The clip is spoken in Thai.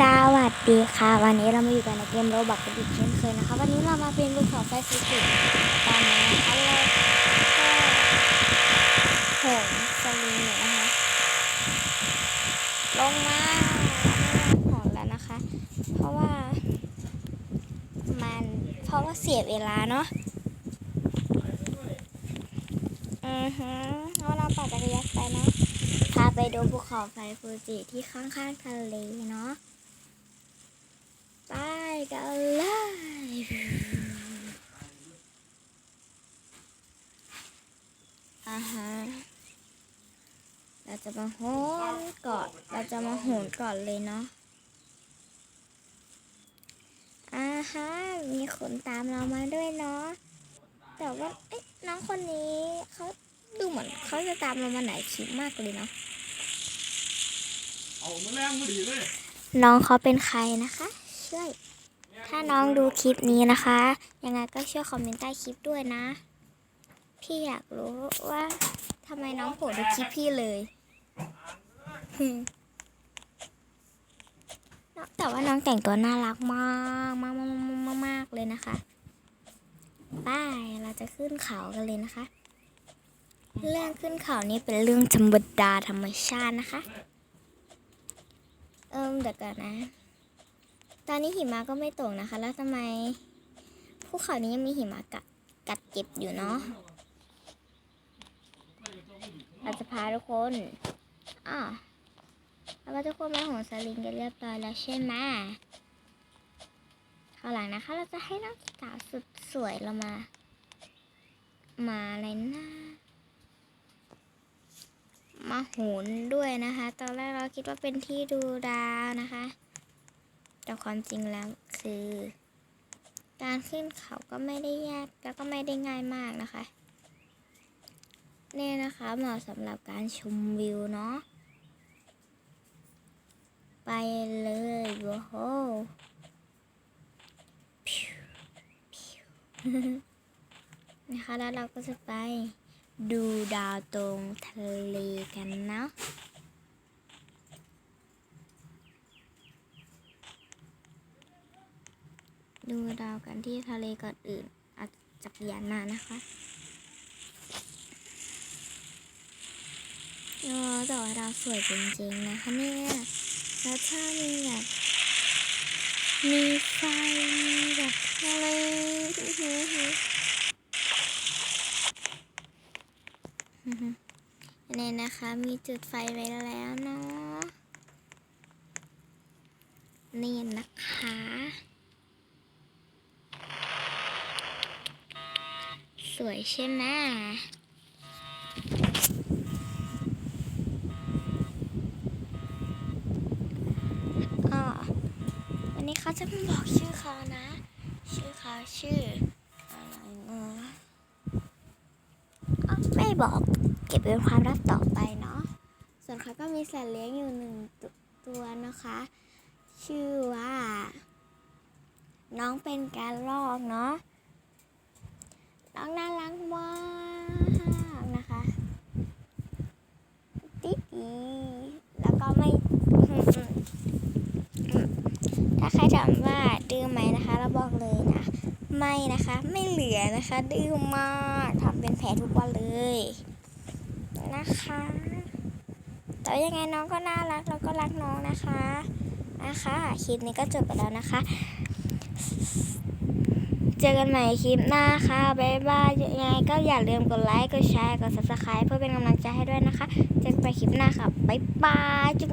สวัสดีค่ะ วันนี้เรามาอยู่กันในเกมโรบักกันอีกเช่นเคยนะคะ วันนี้เรามาเป็นลูกของไฟฟิสิกตอนนี้นะคะเราก็โหนสลิงอยู่นะคะ ลงมาโหนแล้วนะคะ เพราะว่า มันเพราะว่าเสียเวลาเนาะอือฮึเอาเราปั่นจักรยานไปเนาะพาไปดูภูเขาไฟฟูจิที่ข้างๆทะเลเนาะ ไปกันเลยอ่าฮะเราจะมาโหนก่อนเราจะมาโหนก่อนเลยเนาะอ่าฮะมีคนตามเรามาด้วยเนาะแต่ว่าเอ๊ะน้องคนนี้เขาดูเหมือนเขาจะตามเรามาไหนคลิปมากเลยเนาะเอามาแรงมาดีเลย น้องเขาเป็นใครนะคะ ช่วย ถ้าน้องดูคลิปนี้นะคะ ยังไงก็ช่วยคอมเมนต์ใต้คลิปด้วยนะ พี่อยากรู้ว่าทำไมน้องโผล่ในคลิปพี่เลยแต่ว่าน้องแต่งตัวน่ารักมากมากมากมากมากมากเลยนะคะไป้ายเราจะขึ้นเขากันเลยนะคะ เรื่องขึ้นเขานี่เป็นเรื่องธรรมดาธรรมชาตินะคะ เอิมเดี๋ยวก่อนนะ ตอนนี้หิมะก็ไม่ตกนะคะ แล้วทำไมภูเขานี้ยังมีหิมะกัดกัดเก็บอยู่เนาะเราจะพาทุกคนอ่าเราพาทุกคนมาหนสลิงกันเรียบร้อยแล้วใช่ไหมคราวหลังนะคะ เราจะให้น้องสาวสุดสวยเรามา มาอะไรนะมาโหนด้วยนะคะ ตอนแรกเราคิดว่าเป็นที่ดูดาวนะคะ แต่ความจริงแล้วคือ การขึ้นเขาก็ไม่ได้ยากแล้วก็ไม่ได้ง่ายมากนะคะ เนี่ยนะคะเหมาะสำหรับการชมวิวเนาะไปเลยโว้โหนะคะแล้วเราก็จะไปดูดาวตรงทะเลกันเนาะ ดูดาวกันที่ทะเลก่อนอื่น อาจจักรยานมานะคะโอ้แต่ว่าดาวสวยจริงๆนะคะเนี่ย แล้วถ้ามีแบบมีไฟแบบอะไรอื้อหือหืออื้อหือนี่ยนะคะ มีจุดไฟไว้แล้วเนาะนี่นะคะ สวยใช่ไหมอ๋อวันนี้เขาจะมาบอกชื่อเขานะ ชื่อเขาชื่ออะไรเนาะอ๋อไม่บอกเก็บเป็นความลับต่อไปเนาะ ส่วนเขาก็มีสัตว์เลี้ยงอยู่หนึ่งตตัวนะคะ ชื่อว่า น้องเป็นการลอกเนาะ องน่ารักมากนะคะติ๊ดีแล้วก็ไม่ถ้าใครถามว่าดื้อไหมนะคะ เราบอกเลยนะ ไม่นะคะ ไม่เหลือนะคะ ดื้อมากทำเป็นแผลทุกวันเลย นะคะ แต่ยังไงน้องก็น่ารักเราก็รักน้องนะคะ นะคะคลิปนี้ก็จบไปแล้วนะคะ เจอกันใหม่คลิปหน้าค่ะ บ๊ายบาย ยังไงก็อย่าลืมกดไลค์ กดแชร์ กด subscribe เพื่อเป็นกำลังใจให้ด้วยนะคะ เจอกันใหม่คลิปหน้าค่ะ บ๊ายบายจุ๊บ